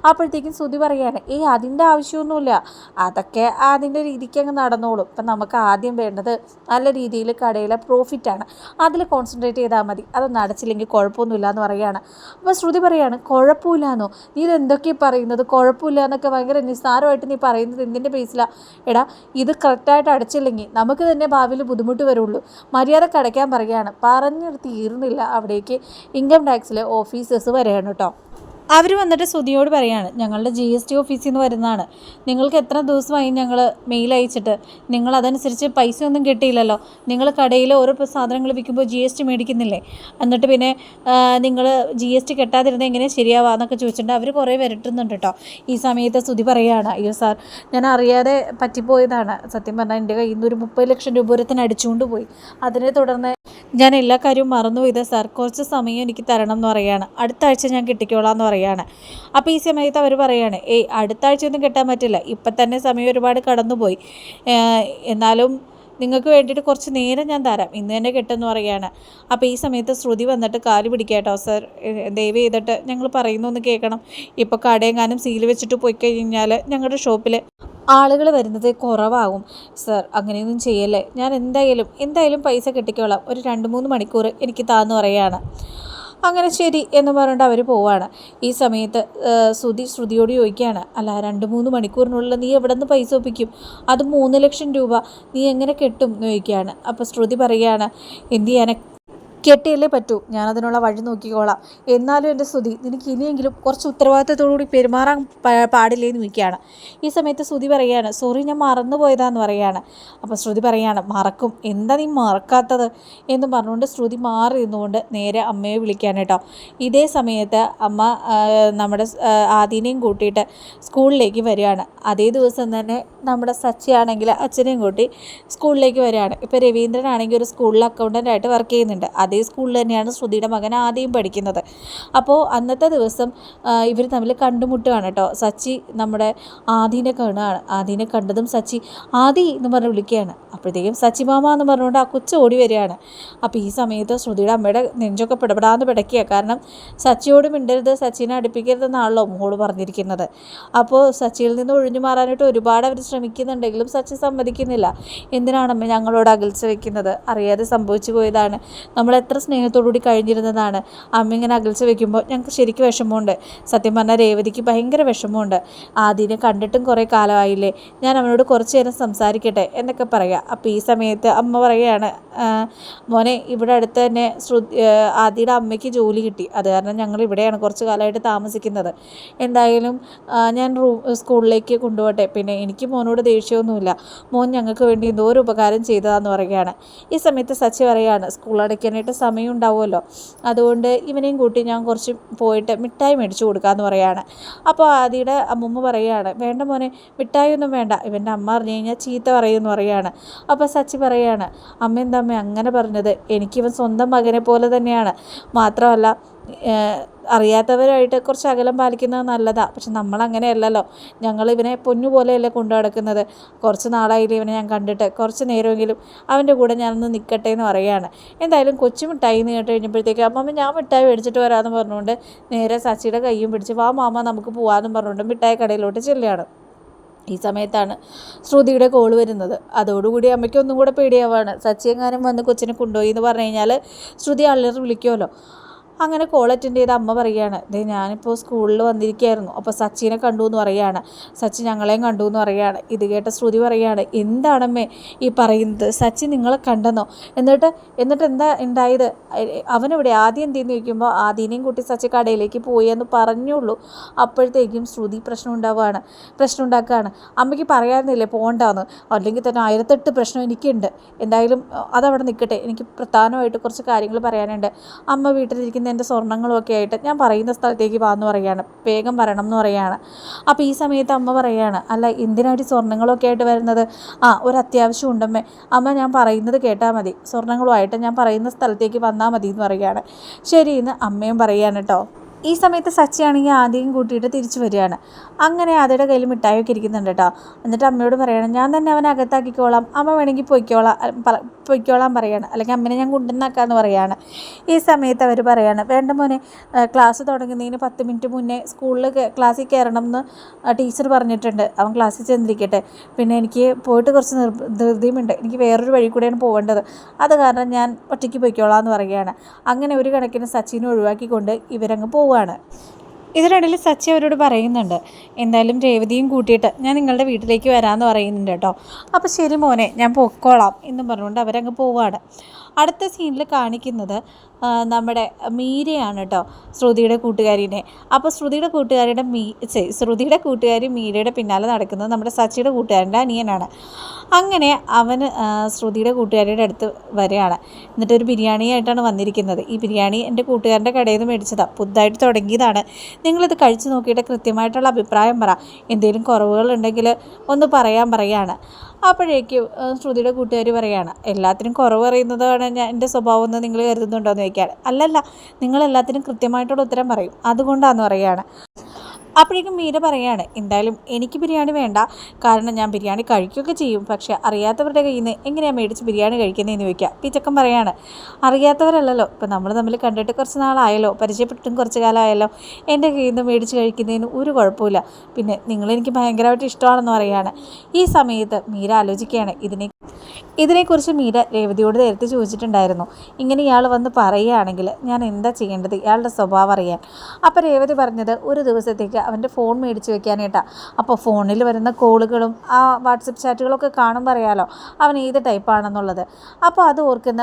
S1: അപ്പോഴത്തേക്കും ശ്രുതി പറയുകയാണ് ഏയ് അതിന്റെ ആവശ്യമൊന്നുമില്ല. അതൊക്കെ അതിന്റെ രീതിക്ക് അങ്ങ് നടന്നോളും. ഇപ്പം നമുക്ക് ആദ്യം വേണ്ടത് നല്ല രീതിയിൽ കടയിലെ പ്രോഫിറ്റാണ് അതിൽ കോൺസെൻട്രേറ്റ് ചെയ്താൽ മതി. അതൊന്നും അടച്ചില്ലെങ്കിൽ കുഴപ്പമൊന്നുമില്ല എന്ന് പറയുകയാണ്. അപ്പോൾ ശ്രുതി പറയാണ് കുഴപ്പമില്ലാന്നോ? നീ ഇതെന്തൊക്കെ പറയുന്നത്? കുഴപ്പമില്ല എന്നൊക്കെ ഭയങ്കര നിസ്സാരമായിട്ട് നീ പറയുന്നത് എന്തിന്റെ ബേസിലാണ് എടാ ഇത് കറക്റ്റായിട്ട് അടച്ചില്ലെങ്കിൽ നമുക്ക് തന്നെ ഭാവിയിൽ ബുദ്ധിമുട്ട് വരുള്ളൂ. മര്യാദ അടയ്ക്കാൻ പറയുകയാണ്. പറഞ്ഞു തീർന്നില്ല അവിടേക്ക്. ഇൻകം ടാക്സിലെ ഓഫീസേഴ്സ് വരെയാണ് കേട്ടോ. അവർ വന്നിട്ട് ശ്രുതിയോട് പറയാണ് ഞങ്ങളുടെ ജി എസ് ടി ഓഫീസിൽ നിന്ന് വരുന്നതാണ്. നിങ്ങൾക്ക് എത്ര ദിവസമായി ഞങ്ങൾ മെയിൽ അയച്ചിട്ട്? നിങ്ങൾ അതനുസരിച്ച് പൈസ ഒന്നും കിട്ടിയില്ലല്ലോ. നിങ്ങൾ കടയിൽ ഓരോ സാധനങ്ങൾ വിൽക്കുമ്പോൾ ജി എസ് ടി മേടിക്കുന്നില്ലേ? എന്നിട്ട് പിന്നെ നിങ്ങൾ ജി എസ് ടി കെട്ടാതിരുന്നത് എങ്ങനെ ശരിയാവാ എന്നൊക്കെ ചോദിച്ചിട്ടുണ്ട് അവർ കുറേ വരട്ടുന്നുണ്ട് കേട്ടോ ഈ സമയത്ത് സ്തുതി പറയുകയാണ് അയ്യോ സാർ ഞാൻ അറിയാതെ പറ്റിപ്പോയതാണ്. സത്യം പറഞ്ഞാൽ എന്റെ കയ്യിൽ നിന്ന് ഒരു മുപ്പത് ലക്ഷം രൂപ ഒരുത്തിന് അടിച്ചുകൊണ്ട് പോയി. അതിനെ തുടർന്ന് ഞാൻ എല്ലാ കാര്യവും മറന്നുപോയത് സാർ കുറച്ച് സമയം എനിക്ക് തരണം എന്ന് പറയാണ് അടുത്ത ആഴ്ച ഞാൻ കിട്ടിക്കോളാം എന്ന് പറയാണ് അപ്പോൾ ഈ സമയത്ത് അവർ പറയുകയാണ് ഏയ് അടുത്ത ആഴ്ച ഒന്നും കിട്ടാൻ പറ്റില്ല. ഇപ്പം തന്നെ സമയം ഒരുപാട് കടന്നുപോയി. എന്നാലും നിങ്ങൾക്ക് വേണ്ടിയിട്ട് കുറച്ച് നേരം ഞാൻ തരാം. ഇന്ന് തന്നെ കിട്ടുമെന്ന് പറയാണ് അപ്പോൾ ഈ സമയത്ത് ശ്രുതി വന്നിട്ട് കാൽ പിടിക്കാട്ടോ സർ. ദയവ് ചെയ്തിട്ട് ഞങ്ങൾ പറയുന്നു ഒന്ന് കേൾക്കണം. ഇപ്പോൾ കടയെങ്ങാനും സീൽ വെച്ചിട്ട് പോയി കഴിഞ്ഞാൽ ഞങ്ങളുടെ ഷോപ്പിൽ ആളുകൾ വരുന്നത് കുറവാകും. സർ അങ്ങനെയൊന്നും ചെയ്യല്ലേ? ഞാൻ എന്തായാലും എന്തായാലും പൈസ കിട്ടിക്കോളാം. ഒരു രണ്ട് മൂന്ന് മണിക്കൂർ എനിക്ക് താന്ന് പറയുകയാണ്. അങ്ങനെ ശരി എന്ന് പറഞ്ഞിട്ട് അവർ പോവാണ്. ഈ സമയത്ത് ശ്രുതി ശ്രുതിയോട് ചോദിക്കുകയാണ്. അല്ല രണ്ട് മൂന്ന് മണിക്കൂറിനുള്ളിൽ നീ എവിടെ നിന്ന് പൈസ ഒപ്പിക്കും? അത് മൂന്ന് ലക്ഷം രൂപ നീ എങ്ങനെ കെട്ടും? എന്ന് ചോദിക്കുകയാണ്. അപ്പോൾ ശ്രുതി പറയുകയാണ് എന്ത് ചെയ്യാനെ? കെട്ടിയല്ലേ പറ്റൂ. ഞാനതിനുള്ള വഴി നോക്കിക്കോളാം. എന്നാലും എന്റെ സ്തുതി നിനക്ക് ഇനിയെങ്കിലും കുറച്ച് ഉത്തരവാദിത്തത്തോടുകൂടി പെരുമാറാൻ പാടില്ലേ എന്ന് ചോദിക്കുകയാണ്. ഈ സമയത്ത് ശ്രുതി പറയുകയാണ് സോറി ഞാൻ മറന്നു പോയതാന്ന് പറയുകയാണ്. അപ്പോൾ ശ്രുതി പറയുകയാണ് മറക്കും. എന്താ നീ മറക്കാത്തത്? എന്ന് പറഞ്ഞുകൊണ്ട് ശ്രുതി മാറി നിന്നുകൊണ്ട് നേരെ അമ്മയെ വിളിക്കാൻ കേട്ടോ. ഇതേ സമയത്ത് അമ്മ നമ്മുടെ ആദിനെയും കൂട്ടിയിട്ട് സ്കൂളിലേക്ക് വരികയാണ്. അതേ ദിവസം തന്നെ നമ്മുടെ സച്ചിയാണെങ്കിൽ അച്ഛനെയും കൂട്ടി സ്കൂളിലേക്ക് വരികയാണ്. ഇപ്പോൾ രവീന്ദ്രനാണെങ്കിൽ ഒരു സ്കൂളിൽ അക്കൗണ്ടന്റായിട്ട് വർക്ക് ചെയ്യുന്നുണ്ട്. അതേ സ്കൂളിൽ തന്നെയാണ് ശ്രുതിയുടെ മകൻ ആദ്യം പഠിക്കുന്നത്. അപ്പോൾ അന്നത്തെ ദിവസം ഇവർ തമ്മിൽ കണ്ടുമുട്ടുകയാണ് കേട്ടോ. സച്ചി നമ്മുടെ ആദീനെ കാണുകയാണ്. ആദീനെ കണ്ടതും സച്ചി ആദി എന്ന് പറഞ്ഞ് വിളിക്കുകയാണ്. അപ്പോഴത്തേക്കും സച്ചി മാമ എന്ന് പറഞ്ഞുകൊണ്ട് ആ കൊച്ചു ഓടി വരികയാണ്. അപ്പോൾ ഈ സമയത്ത് ശ്രുതിയുടെ അമ്മയുടെ നെഞ്ചൊക്കെ പിടപെടാന്ന് പിടയ്ക്കുക. കാരണം സച്ചിയോട് മിണ്ടരുത് സച്ചിനെ അടുപ്പിക്കരുതെന്നാണല്ലോ മോൾ പറഞ്ഞിരിക്കുന്നത്. അപ്പോൾ സച്ചിയിൽ നിന്ന് ഒഴിഞ്ഞു മാറാനായിട്ട് ഒരുപാട് അവർ ശ്രമിക്കുന്നുണ്ടെങ്കിലും സച്ചി സമ്മതിക്കുന്നില്ല. എന്തിനാണമ്മ ഞങ്ങളോട് അകൽച്ച വയ്ക്കുന്നത് അറിയാതെ സംഭവിച്ചു പോയതാണ്. നമ്മൾ എത്ര സ്നേഹത്തോടുകൂടി കഴിഞ്ഞിരുന്നതാണ്. അമ്മ ഇങ്ങനെ അകൽച്ച വെക്കുമ്പോൾ ഞങ്ങൾക്ക് ശരിക്കും വിഷമമുണ്ട്. സത്യം പറഞ്ഞാൽ രേവതിക്ക് ഭയങ്കര വിഷമമുണ്ട്. ആദ്യം കണ്ടിട്ടും കുറേ കാലമായില്ലേ? ഞാൻ അവനോട് കുറച്ച് നേരം സംസാരിക്കട്ടെ എന്നൊക്കെ പറയാം. അപ്പോൾ ഈ സമയത്ത് അമ്മ പറയുകയാണ് മോനെ ഇവിടെ അടുത്ത് തന്നെ ശ്രുതി ആദിയുടെ അമ്മയ്ക്ക് ജോലി കിട്ടി. അത് കാരണം ഞങ്ങൾ ഇവിടെയാണ് കുറച്ച് കാലമായിട്ട് താമസിക്കുന്നത്. എന്തായാലും ഞാൻ റൂ സ്കൂളിലേക്ക് കൊണ്ടുപോട്ടെ പിന്നെ എനിക്ക് മോനോട് ദേഷ്യമൊന്നുമില്ല. മോൻ ഞങ്ങൾക്ക് വേണ്ടി എന്തോ ഒരു ഉപകാരം ചെയ്തതാന്ന് പറയുകയാണ്. ഈ സമയത്ത് സച്ചി പറയുകയാണ് സ്കൂൾ അടയ്ക്കാനായിട്ട് സമയം ഉണ്ടാവുമല്ലോ അതുകൊണ്ട് ഇവനെയും കൂട്ടി ഞാൻ കുറച്ച് പോയിട്ട് മിഠായി മേടിച്ചു കൊടുക്കാമെന്ന് പറയുകയാണ് അപ്പോൾ ആദിയുടെ അമ്മമ്മ പറയുകയാണ് വേണ്ട മോനെ മിഠായി ഒന്നും വേണ്ട. ഇവന്റെ അമ്മ അറിഞ്ഞു കഴിഞ്ഞാൽ ചീത്ത പറയുമെന്ന് പറയുകയാണ് അപ്പോൾ സച്ചി പറയുകയാണ് അമ്മ എന്താ അമ്മ അങ്ങനെ പറഞ്ഞത്? എനിക്കിവൻ സ്വന്തം മകനെ പോലെ തന്നെയാണ്. മാത്രമല്ല അറിയാത്തവരായിട്ട് കുറച്ച് അകലം പാലിക്കുന്നത് നല്ലതാണ് പക്ഷെ നമ്മളങ്ങനെയല്ലല്ലോ. ഞങ്ങൾ ഇവനെ പൊന്നു പോലെയല്ലേ കൊണ്ടു നടക്കുന്നത്. കുറച്ച് നാളായില്ലേ ഇവനെ ഞാൻ കണ്ടിട്ട്. കുറച്ച് നേരമെങ്കിലും അവന്റെ കൂടെ ഞാനൊന്ന് നിൽക്കട്ടെ എന്ന് പറയുകയാണ്. എന്തായാലും കൊച്ചു മിഠായി എന്ന് കേട്ട് കഴിഞ്ഞപ്പോഴത്തേക്ക് അമ്മമ്മ ഞാൻ മിഠായി മേടിച്ചിട്ട് വരാമെന്ന് പറഞ്ഞുകൊണ്ട് നേരെ സച്ചിയുടെ കൈയും പിടിച്ച് വാ മാമ നമുക്ക് പോകാമെന്ന് പറഞ്ഞുകൊണ്ട് മിഠായി കടയിലോട്ട് ചെല്ലുകയാണ്. ഈ സമയത്താണ് ശ്രുതിയുടെ കോൾ വരുന്നത്. അതോടുകൂടി അമ്മയ്ക്ക് ഒന്നും കൂടെ പേടിയാവാണ്. സച്ചിയെങ്ങാനും വന്ന് കൊച്ചിനെ കൊണ്ടുപോയി എന്ന് പറഞ്ഞു കഴിഞ്ഞാൽ ശ്രുതി അള്ളേർ വിളിക്കുമല്ലോ. അങ്ങനെ കോൾ അറ്റൻഡ് ചെയ്ത അമ്മ പറയുകയാണ് ദേ ഞാനിപ്പോൾ സ്കൂളിൽ വന്നിരിക്കുകയായിരുന്നു. അപ്പോൾ സച്ചിനെ കണ്ടു എന്ന് പറയുകയാണ്. സച്ചിൻ ഞങ്ങളെയും കണ്ടു എന്ന് പറയുകയാണ്. ഇത് കേട്ട ശ്രുതി പറയുകയാണ് എന്താണമ്മേ ഈ പറയുന്നത്? സച്ചിൻ നിങ്ങളെ കണ്ടെന്നോ? എന്നിട്ട് എന്നിട്ട് എന്താ ഉണ്ടായത് അവനിവിടെ? ആദ്യം എന്തെന്ന് ചോദിക്കുമ്പോൾ ആദ്യനെയും കൂട്ടി സച്ചി കടയിലേക്ക് പോയി എന്ന് പറഞ്ഞുള്ളൂ. അപ്പോഴത്തേക്കും ശ്രുതി പ്രശ്നം ഉണ്ടാവുകയാണ് പ്രശ്നം ഉണ്ടാക്കുകയാണ്. അമ്മയ്ക്ക് പറയാറുന്നില്ലേ പോകണ്ടെന്ന് അല്ലെങ്കിൽ തന്നെ ആയിരത്തെട്ട് പ്രശ്നം എനിക്കുണ്ട്. എന്തായാലും അതവിടെ നിൽക്കട്ടെ എനിക്ക് പ്രധാനമായിട്ട് കുറച്ച് കാര്യങ്ങൾ പറയാനുണ്ട്. അമ്മ വീട്ടിലിരിക്കുന്ന എന്റെ സ്വർണങ്ങളും ഒക്കെ ആയിട്ട് ഞാൻ പറയുന്ന സ്ഥലത്തേക്ക് വാന്ന് പറയുകയാണ് വേഗം വരണം എന്ന് പറയുകയാണ് അപ്പോൾ ഈ സമയത്ത് അമ്മ പറയുകയാണ് അല്ല എന്തിനായിട്ട് സ്വർണങ്ങളൊക്കെ ആയിട്ട് വരുന്നത്? ആ ഒരു അത്യാവശ്യം ഉണ്ടമ്മേ. അമ്മ ഞാൻ പറയുന്നത് കേട്ടാൽ മതി. സ്വർണങ്ങളുമായിട്ട് ഞാൻ പറയുന്ന സ്ഥലത്തേക്ക് വന്നാൽ മതി എന്ന് പറയുകയാണ് ശരി എന്ന് അമ്മയും പറയുകയാണ് കേട്ടോ ഈ സമയത്ത് സച്ചിയാണെങ്കിൽ ആദ്യം കൂട്ടിയിട്ട് തിരിച്ചു വരികയാണ്. അങ്ങനെ ആദ്യയുടെ കയ്യിൽ മിഠായിയൊക്കെ ഇരിക്കുന്നുണ്ട് കേട്ടോ. എന്നിട്ട് അമ്മയോട് പറയണം ഞാൻ തന്നെ അവനെ അകത്താക്കിക്കോളാം. അമ്മ വേണമെങ്കിൽ പൊയ്ക്കോളാം. പൊയ്ക്കോളാം പറയാണ്. അല്ലെങ്കിൽ അമ്മനെ ഞാൻ കൊണ്ടുവന്നാക്കാന്ന് പറയാണ്. ഈ സമയത്ത് അവർ പറയാണ് വേണ്ട മോനെ ക്ലാസ് തുടങ്ങുന്നതിന് പത്ത് മിനിറ്റ് മുന്നേ സ്കൂളിൽ ക്ലാസ്സിൽ കയറണം എന്ന് ടീച്ചർ പറഞ്ഞിട്ടുണ്ട്. അവൻ ക്ലാസ്സിൽ ചെന്നിരിക്കട്ടെ. പിന്നെ എനിക്ക് പോയിട്ട് കുറച്ച് ധൃതിയുമുണ്ട്. എനിക്ക് വേറൊരു വഴി കൂടെയാണ് പോകേണ്ടത്. അത് കാരണം ഞാൻ ഒറ്റയ്ക്ക് പൊയ്ക്കോളാം എന്ന് പറയുകയാണ്. അങ്ങനെ ഒരു കണക്കിന് സച്ചിനെ ഒഴിവാക്കിക്കൊണ്ട് ഇവരങ്ങ് പോവുകയാണ് ഇതിനിടയിൽ സച്ചി അവരോട് പറയുന്നുണ്ട് എന്തായാലും രേവതിയും കൂട്ടിയിട്ട് ഞാൻ നിങ്ങളുടെ വീട്ടിലേക്ക് വരാമെന്ന് പറയുന്നുണ്ട് കേട്ടോ. അപ്പോൾ ശരി മോനെ ഞാൻ പൊക്കോളാം എന്നും പറഞ്ഞുകൊണ്ട് അവരങ്ങ് പോവുകയാണ് അടുത്ത സീനിൽ കാണിക്കുന്നത് നമ്മുടെ മീരയാണ് കേട്ടോ ശ്രുതിയുടെ കൂട്ടുകാരിനെ. അപ്പോൾ ശ്രുതിയുടെ കൂട്ടുകാരിയുടെ മീ ശ്രുതിയുടെ കൂട്ടുകാരി മീരയുടെ പിന്നാലെ നടക്കുന്നത് നമ്മുടെ സച്ചിയുടെ കൂട്ടുകാരന്റെ അനിയനാണ്. അങ്ങനെ അവൻ ശ്രുതിയുടെ കൂട്ടുകാരിയുടെ അടുത്ത് വരികയാണ് എന്നിട്ടൊരു ബിരിയാണിയായിട്ടാണ് വന്നിരിക്കുന്നത്. ഈ ബിരിയാണി എന്റെ കൂട്ടുകാരന്റെ കടയിൽ നിന്ന് മേടിച്ചതാണ് പുതുതായിട്ട് തുടങ്ങിയതാണ്. നിങ്ങളിത് കഴിച്ചു നോക്കിയിട്ട് കൃത്യമായിട്ടുള്ള അഭിപ്രായം പറ. എന്തെങ്കിലും കുറവുകളുണ്ടെങ്കിൽ ഒന്ന് പറയാൻ പറയാണ്. അപ്പോഴേക്കും ശ്രുതിയുടെ കൂട്ടുകാരി പറയുകയാണ് എല്ലാത്തിനും കുറവ് പറയുന്നതാണ് ഞാൻ എന്റെ സ്വഭാവം എന്ന് നിങ്ങൾ കരുതുന്നുണ്ടോ എന്ന് ചോദിക്കുകയാണ് അല്ലല്ല നിങ്ങൾ എല്ലാത്തിനും കൃത്യമായിട്ടുള്ള ഉത്തരം പറയും. അതുകൊണ്ടാന്ന് പറയുകയാണ്. അപ്പോഴേക്കും മീര പറയാണ് എന്തായാലും എനിക്ക് ബിരിയാണി വേണ്ട. കാരണം ഞാൻ ബിരിയാണി കഴിക്കുകയൊക്കെ ചെയ്യും. പക്ഷെ അറിയാത്തവരുടെ കയ്യിൽ നിന്ന് എങ്ങനെയാണ് മേടിച്ച് ബിരിയാണി കഴിക്കുന്നതെന്ന് ചോദിക്കുക. പിച്ചക്കൻ പറയാണ് അറിയാത്തവരല്ലല്ലോ. ഇപ്പം നമ്മൾ തമ്മിൽ കണ്ടിട്ട് കുറച്ച് നാളായല്ലോ. പരിചയപ്പെട്ടും കുറച്ച് കാലമായല്ലോ. എന്റെ കയ്യിൽ നിന്ന് മേടിച്ച് കഴിക്കുന്നതിന് ഒരു കുഴപ്പമില്ല പിന്നെ നിങ്ങളെനിക്ക് ഭയങ്കരമായിട്ട് ഇഷ്ടമാണെന്ന് പറയുകയാണ്. ഈ സമയത്ത് മീര ആലോചിക്കുകയാണ് ഇതിനെ ഇതിനെക്കുറിച്ച് മീര രേവതിയോട് നേരത്തെ ചോദിച്ചിട്ടുണ്ടായിരുന്നു. ഇങ്ങനെ ഇയാൾ വന്ന് പറയുകയാണെങ്കിൽ ഞാൻ എന്താ ചെയ്യേണ്ടത്? ഇയാളുടെ സ്വഭാവം അറിയാൻ. അപ്പോൾ രേവതി പറഞ്ഞത് ഒരു ദിവസത്തേക്ക് അവന്റെ ഫോൺ മേടിച്ച് വെക്കാനായിട്ടാണ് അപ്പോൾ ഫോണിൽ വരുന്ന കോളുകളും ആ വാട്സപ്പ് ചാറ്റുകളൊക്കെ കാണുമ്പോൾ അറിയാലോ അവൻ ഏത് ടൈപ്പാണെന്നുള്ളത് അപ്പോൾ അത് ഓർക്കുന്ന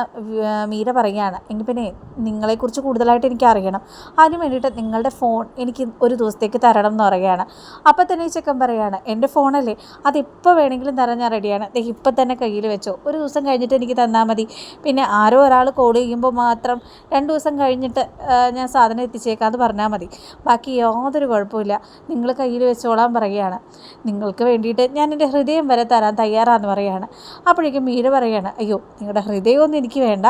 S1: മീര പറയുകയാണ് എങ്കിൽ പിന്നെ നിങ്ങളെക്കുറിച്ച് കൂടുതലായിട്ട് എനിക്ക് അറിയണം. അതിന് വേണ്ടിയിട്ട് നിങ്ങളുടെ ഫോൺ എനിക്ക് ഒരു ദിവസത്തേക്ക് തരണം എന്ന് പറയുകയാണ്. അപ്പോൾ തന്നെ ചെക്കൻ പറയുകയാണ് എന്റെ ഫോണല്ലേ? അത് ഇപ്പോൾ വേണമെങ്കിലും തരാൻ ഞാൻ റെഡിയാണ് ഇപ്പം തന്നെ കയ്യിൽ വെച്ചോ. ഒരു ദിവസം കഴിഞ്ഞിട്ട് എനിക്ക് തന്നാൽ മതി. പിന്നെ ആരോ ഒരാൾ കോൾ ചെയ്യുമ്പോൾ മാത്രം രണ്ട് ദിവസം കഴിഞ്ഞിട്ട് ഞാൻ സാധനം എത്തിച്ചേക്കാം അത് പറഞ്ഞാൽ മതി. ബാക്കി യാതൊരു കുഴപ്പമില്ല. നിങ്ങൾ കയ്യിൽ വെച്ചോളാൻ പറയുകയാണ്. നിങ്ങൾക്ക് വേണ്ടിയിട്ട് ഞാൻ എന്റെ ഹൃദയം വരെ തരാൻ തയ്യാറാന്ന് പറയുകയാണ്. അപ്പോഴേക്കും മീര പറയുകയാണ് അയ്യോ നിങ്ങളുടെ ഹൃദയമൊന്നും എനിക്ക് വേണ്ട.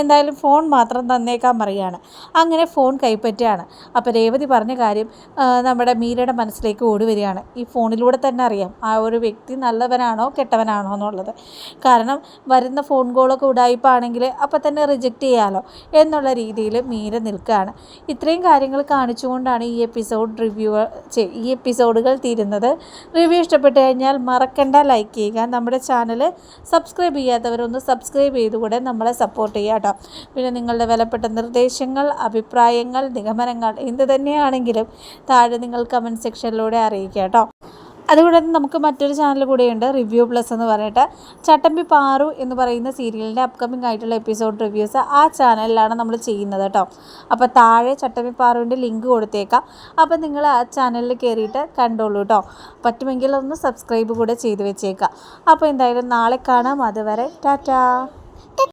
S1: എന്തായാലും ഫോൺ മാത്രം തന്നേക്കാൻ പറയുകയാണ്. അങ്ങനെ ഫോൺ കൈപ്പറ്റുകയാണ്. അപ്പോൾ രേവതി പറഞ്ഞ കാര്യം നമ്മുടെ മീരയുടെ മനസ്സിലേക്ക് ഓടി വരികയാണ്. ഈ ഫോണിലൂടെ തന്നെ അറിയാം ആ ഒരു വ്യക്തി നല്ലവനാണോ കെട്ടവനാണോ എന്നുള്ളത്. കാരണം വരുന്ന ഫോൺ കോളൊക്കെ ഉടായ്പാണെങ്കിൽ അപ്പം തന്നെ റിജക്റ്റ് ചെയ്യാമല്ലോ എന്നുള്ള രീതിയിൽ മീര നിൽക്കുകയാണ് ഇത്രയും കാര്യങ്ങൾ കാണിച്ചുകൊണ്ടാണ് ഈ എപ്പിസോഡ് റിവ്യൂ ഈ എപ്പിസോഡുകൾ തീരുന്നത്. റിവ്യൂ ഇഷ്ടപ്പെട്ട് കഴിഞ്ഞാൽ മറക്കണ്ട. ലൈക്ക് ചെയ്യുക. നമ്മുടെ ചാനൽ സബ്സ്ക്രൈബ് ചെയ്യാത്തവരൊന്ന് സബ്സ്ക്രൈബ് ചെയ്തുകൂടെ നമ്മളെ സപ്പോർട്ട് ചെയ്യുക കേട്ടോ. പിന്നെ നിങ്ങളുടെ വിലപ്പെട്ട നിർദ്ദേശങ്ങൾ അഭിപ്രായങ്ങൾ നിഗമനങ്ങൾ എന്ത് തന്നെയാണെങ്കിലും താഴെ നിങ്ങൾ കമന്റ് സെക്ഷനിലൂടെ അറിയിക്കുക കേട്ടോ. അതുകൂടാതെ നമുക്ക് മറ്റൊരു ചാനൽ കൂടെയുണ്ട് റിവ്യൂ പ്ലസ് എന്ന് പറഞ്ഞിട്ട്. ചട്ടമ്പി പാറു എന്ന് പറയുന്ന സീരിയലിന്റെ അപ്കമിംഗ് ആയിട്ടുള്ള എപ്പിസോഡ് റിവ്യൂസ് ആ ചാനലിലാണ് നമ്മൾ ചെയ്യുന്നത് കേട്ടോ. അപ്പോൾ താഴെ ചട്ടമ്പി പാറുവിന്റെ ലിങ്ക് കൊടുത്തേക്കാം. അപ്പോൾ നിങ്ങൾ ആ ചാനലിൽ കയറിയിട്ട് കണ്ടോളൂ കേട്ടോ. പറ്റുമെങ്കിൽ ഒന്ന് സബ്സ്ക്രൈബ് കൂടെ ചെയ്ത് വെച്ചേക്കാം. അപ്പോൾ എന്തായാലും നാളെ കാണാം. അതുവരെ ടാറ്റാ.